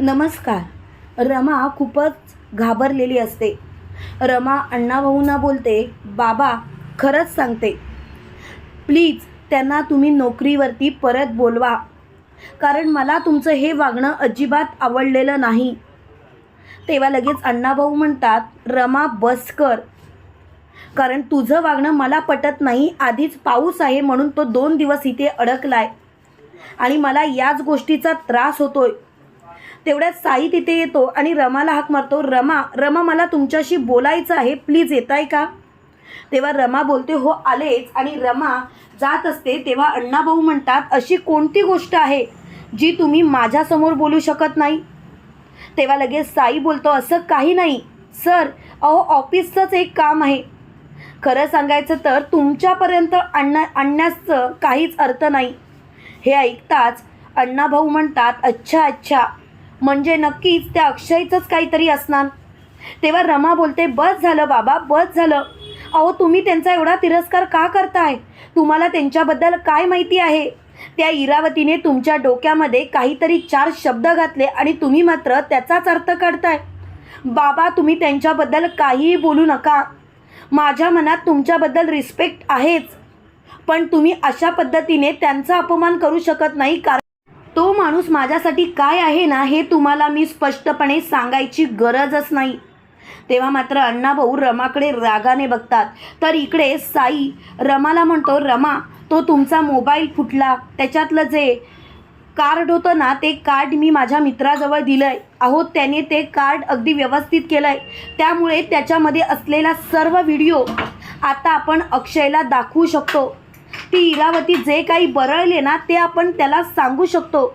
नमस्कार. रमा खूपच घाबरलेली असते. रमा अण्णाभाऊंना बोलते बाबा खरंच सांगते. प्लीज त्यांना तुम्ही नोकरीवरती परत बोलवा. कारण मला तुमचं हे वागणं अजिबात आवडलेलं नाही. तेव्हा लगेच अण्णाभाऊ म्हणतात रमा बस कर. कारण तुझं वागणं मला पटत नाही. आधीच पाऊस आहे म्हणून तो दोन दिवस इथे अडकलाय. आणि मला याच गोष्टीचा त्रास होतोय. तेवढ्यात साई तिथे येतो आणि रमाला हाक मारतो रमा रमा मला तुमच्याशी बोलायचं आहे प्लीज येत आहे का? तेव्हा रमा बोलते हो आलेच. आणि रमा जात असते तेव्हा अण्णाभाऊ म्हणतात अशी कोणती गोष्ट आहे जी तुम्ही माझ्यासमोर बोलू शकत नाही? तेव्हा लगेच साई बोलतो असं काही नाही. सर अहो ऑफिसचंच एक काम आहे. खरं सांगायचं तर तुमच्यापर्यंत आणण्या आणण्याचं काहीच अर्थ नाही. हे ऐकताच अण्णाभाऊ म्हणतात अच्छा अच्छा. म्हणजे नक्कीच त्या अक्षयचंच काहीतरी असणार. तेव्हा रमा बोलते बस झालं बाबा बस झालं. अहो तुम्ही त्यांचा एवढा तिरस्कार का करताय? तुम्हाला त्यांच्याबद्दल काय माहिती आहे? त्या इरावतीने तुमच्या डोक्यामध्ये काहीतरी चार शब्द घातले आणि तुम्ही मात्र त्याचाच अर्थ काढताय. बाबा तुम्ही त्यांच्याबद्दल काहीही बोलू नका. माझ्या मनात तुमच्याबद्दल रिस्पेक्ट आहेच. पण तुम्ही अशा पद्धतीने त्यांचा अपमान करू शकत नाही कारण तो माणूस माझ्यासाठी काय आहे ना हे तुम्हाला मी स्पष्टपणे सांगायची गरजच नाही. तेव्हा मात्र अण्णाभाऊ रमाकडे रागाने बघतात. तर इकडे साई रमाला म्हणतो रमा तो तुमचा मोबाईल फुटला. त्याच्यातलं जे कार्ड होतं ना ते कार्ड मी माझ्या मित्राजवळ दिलं आहे अहो त्याने ते कार्ड अगदी व्यवस्थित केलं आहे त्यामुळे त्याच्यामध्ये असलेला सर्व व्हिडिओ आता आपण अक्षयला दाखवू शकतो. ती इरावती जे काही बरळले ना ते आपण त्याला सांगू शकतो.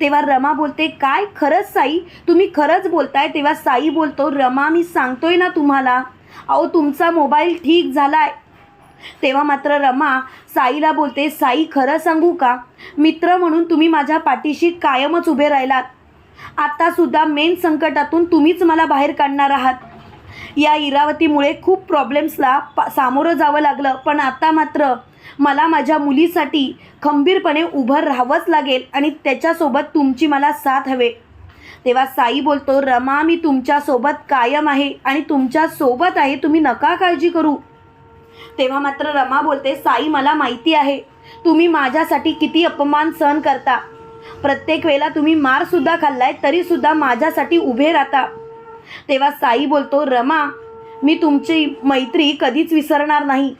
तेव्हा रमा बोलते काय? खरंच साई? तुम्ही खरंच बोलताय? तेव्हा साई बोलतो रमा मी सांगतोय ना तुम्हाला. अहो तुमचा मोबाईल ठीक झालाय. तेव्हा मात्र रमा साईला बोलते साई खरं सांगू का? मित्र म्हणून तुम्ही माझ्या पाठीशी कायमच उभे राहिलात. आत्तासुद्धा मेन संकटातून तुम्हीच मला बाहेर काढणार आहात. या इरावतीमुळे खूप प्रॉब्लेम्सला पा सामोरं जावं लागलं. पण आता मात्र मला माझ्या मुलीसाठी खंबीरपणे उभं राहावंच लागेल आणि त्याच्यासोबत तुमची मला साथ हवे. तेव्हा साई बोलतो रमा मी तुमच्यासोबत कायम आहे आणि तुमच्यासोबत आहे तुम्ही नका काळजी करू. तेव्हा मात्र रमा बोलते साई मला माहिती आहे तुम्ही माझ्यासाठी किती अपमान सहन करता. प्रत्येक वेळेला तुम्ही मारसुद्धा खाल्लाय तरीसुद्धा माझ्यासाठी उभे राहता. तेव्हा साई बोलतो रमा मी तुमची मैत्री कधीच विसरणार नाही.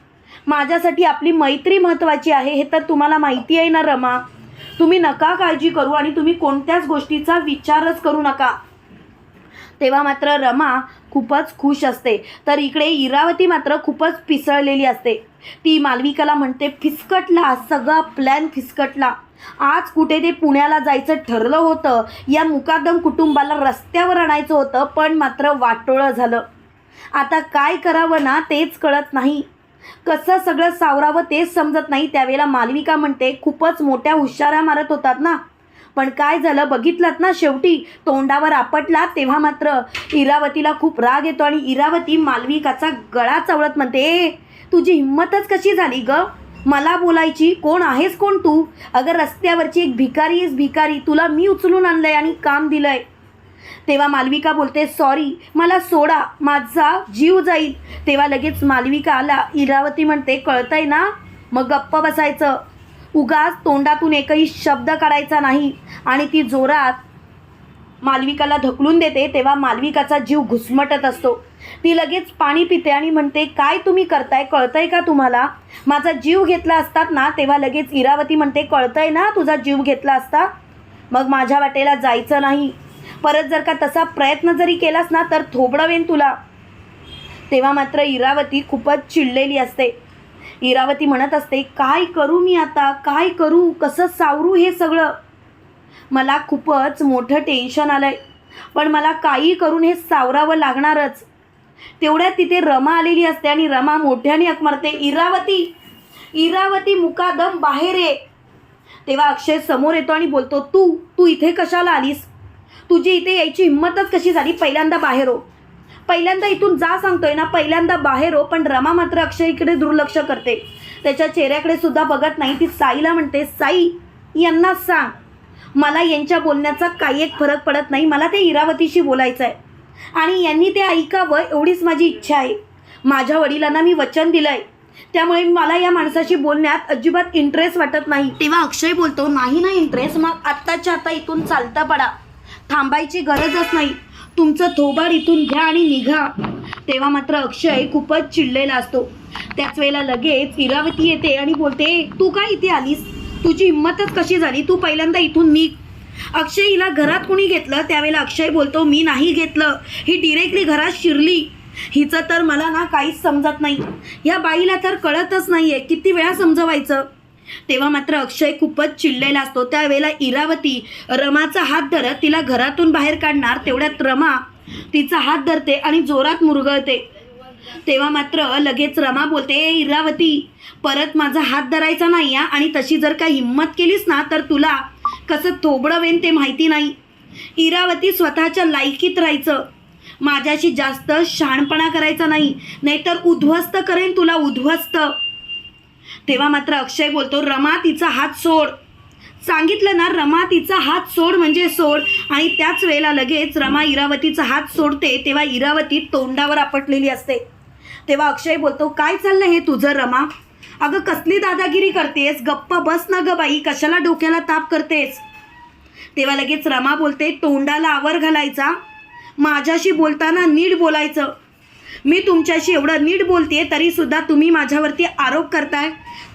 माझ्यासाठी आपली मैत्री महत्त्वाची आहे हे तर तुम्हाला माहिती आहे ना रमा. तुम्ही नका काळजी करू आणि तुम्ही कोणत्याच गोष्टीचा विचारच करू नका. तेव्हा मात्र रमा खूपच खुश असते. तर इकडे इरावती मात्र खूपच पिसळलेली असते. ती मालविकाला म्हणते फिसकटला सगळा प्लॅन फिसकटला. आज कुठे ते पुण्याला जायचं ठरलं होतं. या मुकादम कुटुंबाला रस्त्यावर आणायचं होतं पण मात्र वाटोळं झालं. आता काय करावं ना तेच कळत नाही. कसं सगळं सावरावं तेच समजत नाही. त्यावेळेला मालविका म्हणते खूपच मोठ्या हुशाऱ्या मारत होतात ना. पण काय झालं बघितलात ना शेवटी? तोंडावर आपटला तेव्हा मात्र. इरावतीला खूप राग येतो आणि इरावती मालविकाचा गळा चवळत म्हणते "ए, तुझी हिंमतच कशी झाली ग? मला बोलायची कोण आहेस कोण तू? अगं रस्त्यावरची एक भिकारी आहेस भिकारी. तुला मी उचलून आणलंय आणि काम दिलंय. तेव्हा मालविका बोलते सॉरी मला सोडा माझा जीव जाईल. तेव्हा लगेच मालविका आला इरावती म्हणते कळतंय ना? मग गप्प बसायचं. उगाच तोंडातून एकही शब्द काढायचा नाही. आणि ती जोरात मालविकाला ढकलून देते तेव्हा मालविकाचा जीव घुसमटत असतो. ती लगेच पाणी पिते आणि म्हणते काय तुम्ही करताय? कळतंय का तुम्हाला? माझा जीव घेतला असतात ना? तेव्हा लगेच इरावती म्हणते कळतंय ना तुझा जीव घेतला असता? मग माझ्या वाटेला जायचं नाही. परत जर का तसा प्रयत्न जरी केलास ना तर थोबडवेन तुला. तेव्हा मात्र इरावती खूपच चिडलेली असते. इरावती म्हणत असते काय करू मी आता? काय करू? कसं सावरू हे सगळं? मला खूपच मोठं टेन्शन आलं आहे पण मला काही करून हे सावरावं लागणारच. तेवढ्यात तिथे रमा आलेली असते आणि रमा मोठ्याने हाक मारते इरावती! इरावती मुकादम बाहेर ये. तेव्हा अक्षय समोर येतो आणि बोलतो तू तू इथे कशाला आलीस? तुझी इथे यायची हिंमतच कशी झाली? पहिल्यांदा बाहेर हो. पहिल्यांदा इथून जा सांगतोय ना पहिल्यांदा बाहेर हो पण रमा मात्र अक्षयकडे दुर्लक्ष करते. त्याच्या चेहऱ्याकडे सुद्धा बघत नाही ती साईला म्हणते साई यांना सांग. मला यांच्या बोलण्याचा काही एक फरक पडत नाही मला ते इरावतीशी बोलायचं आहे आणि यांनी ते ऐकावं एवढीच माझी इच्छा आहे. माझ्या वडिलांना मी वचन दिलं आहे त्यामुळे मला या माणसाशी बोलण्यात अजिबात इंटरेस्ट वाटत नाही. तेव्हा अक्षय बोलतो नाही ना इंटरेस्ट मग आत्ताच्या आता इथून चालता पडा. थांबायची गरजच नाही. तुमचं थोबाड इथून घ्या आणि निघा. तेव्हा मात्र अक्षय खूपच चिडलेला असतो. त्याच वेळेला लगेच इरावती येते आणि बोलते तू काय इथे आलीस? तुझी हिंमतच कशी झाली? तू पहिल्यांदा इथून निघ. अक्षय हिला घरात कुणी घेतलं? त्यावेळेला अक्षय बोलतो मी नाही घेतलं. ही डिरेक्टली घरात शिरली. हिचं तर मला ना काहीच समजत नाही. या बाईला तर कळतच नाही आहे किती वेळा समजवायचं? तेव्हा मात्र अक्षय खूपच चिडलेला असतो. त्यावेळेला इरावती रमाचा हात धरत तिला घरातून बाहेर काढणार तेवढ्यात रमा तिचा हात धरते आणि जोरात मुरगळते. तेव्हा मात्र लगेच रमा बोलते "ए, इरावती परत माझा हात धरायचा नाही या आणि तशी जर का हिंमत केलीस ना तर तुला कसं थोबडं वेन ते माहिती नाही. इरावती स्वतःच्या लायकीत राहायचं. माझ्याशी जास्त शहाणपणा करायचा नाही नाहीतर उद्ध्वस्त करेन तुला उद्ध्वस्त. तेव्हा मात्र अक्षय बोलतो रमा तिचा हात सोड. सांगितलं ना रमा तिचा हात सोड म्हणजे सोड. आणि त्याच वेळेला लगेच रमा इरावतीचा हात सोडते तेव्हा इरावती तोंडावर आपटलेली असते. तेव्हा अक्षय बोलतो काय चाललं हे तुझं रमा? अगं कसली दादागिरी करतेस? गप्प बस ना ग बाई कशाला डोक्याला ताप करतेस? तेव्हा लगेच रमा बोलते तोंडाला आवर घालायचा. माझ्याशी बोलताना नीट बोलायचं. मी तुमच्याशी एवढं नीट बोलते तरीसुद्धा तुम्ही माझ्यावरती आरोप करताय.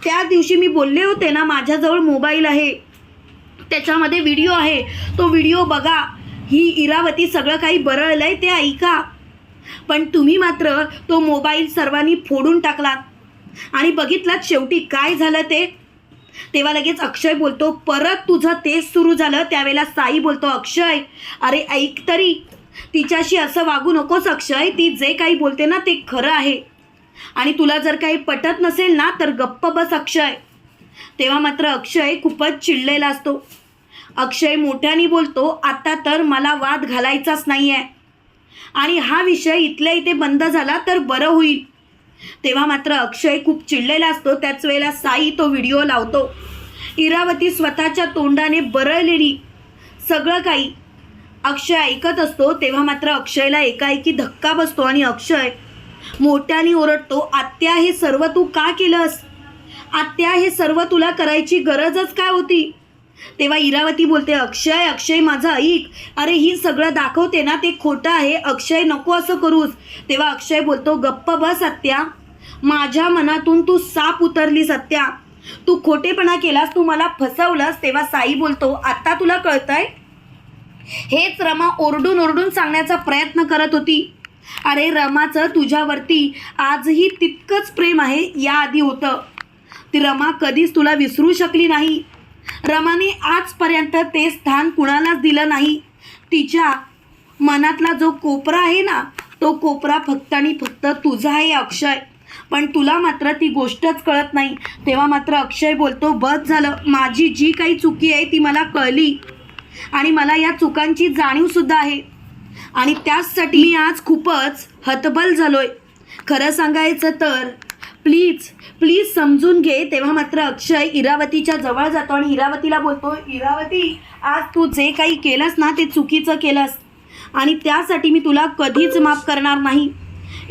त्या दिवशी मी बोलले होते ना माझ्याजवळ मोबाईल आहे. त्याच्यामध्ये व्हिडिओ आहे. तो व्हिडिओ बघा. ही इरावती सगळं काही बरळलं आहे ते ऐका. पण तुम्ही मात्र तो मोबाईल सर्वांनी फोडून टाकलात. आणि बघितलात शेवटी काय झालं ते? तेव्हा लगेच अक्षय बोलतो परत तुझं तेच सुरू झालं त्यावेळेला साई बोलतो अक्षय अरे ऐक तरी. तिच्याशी असं वागू नकोस अक्षय. ती जे काही बोलते ना ते खरं आहे. आणि तुला जर काही पटत नसेल ना तर गप्प बस अक्षय. तेव्हा मात्र अक्षय खूपच चिडलेला असतो. अक्षय मोठ्याने बोलतो आता तर मला वाद घालायचाच नाही आहे आणि हा विषय इथल्या इथे बंद झाला तर बरं होईल. तेव्हा मात्र अक्षय खूप चिडलेला असतो. त्याच वेळेला साई तो व्हिडिओ लावतो. इरावती स्वतःच्या तोंडाने बरळलेली. सगळं काही अक्षय ऐकत असतो तेव्हा मात्र अक्षयला एकाएकी धक्का बसतो आणि अक्षय मोठ्याने ओरडतो आत्या हे सर्व तू का केलंस? आत्या हे सर्व तुला करायची गरजच काय होती? तेव्हा इरावती बोलते अक्षय अक्षय माझं ऐक. अरे ही सगळं दाखवते ना ते खोटं आहे. अक्षय नको असं करूस. तेव्हा अक्षय बोलतो गप्प बस आत्या. माझ्या मनातून तू साप उतरलीस सत्या तू खोटेपणा केलास तू मला फसवलंस. तेव्हा साई बोलतो आत्ता तुला कळतंय? हेच रमा ओरडून ओरडून सांगण्याचा प्रयत्न करत होती. अरे रमाचं तुझ्यावरती आजही तितकंच प्रेम आहे याआधी होतं. ती रमा कधीच तुला विसरू शकली नाही. रमाने आजपर्यंत ते स्थान कुणालाच दिलं नाही. तिच्या मनातला जो कोपरा आहे ना तो कोपरा फक्त आणि फक्त तुझा आहे अक्षय. पण तुला मात्र ती गोष्टच कळत नाही. तेव्हा मात्र अक्षय बोलतो बस झालं. माझी जी काही चुकी आहे ती मला कळली. आणि मला या चुकांची जाणीवसुद्धा आहे. आणि त्याचसाठी मी आज खूपच हतबल झालोय. खरं सांगायचं तर प्लीज प्लीज समजून घे. तेव्हा मात्र अक्षय इरावतीच्या जवळ जातो आणि इरावतीला बोलतो इरावती आज तू जे काही केलंस ना ते चुकीचं केलंस. आणि त्यासाठी मी तुला कधीच माफ करणार नाही.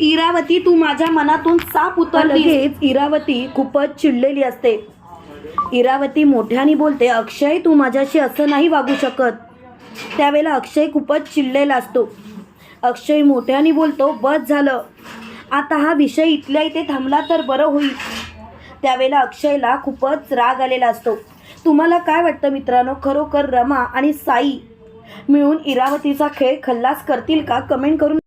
इरावती तू माझ्या मनातून साप उतरली लगेच इरावती खूपच चिडलेली असते. इरावती मोठ्याने बोलते अक्षय तू माझ्याशी असं नाही वागू शकत. त्यावेळेला अक्षय खूपच चिडलेला असतो. अक्षय मोठ्याने बोलतो बस झालं. आता हा विषय इथल्या इथे थांबला तर बरं होईल. त्यावेळेला अक्षयला खूपच राग आलेला असतो. तुम्हाला काय वाटतं मित्रांनो? खरोखर रमा आणि साई मिळून इरावतीचा खेळ खल्लास करतील का? कमेंट करून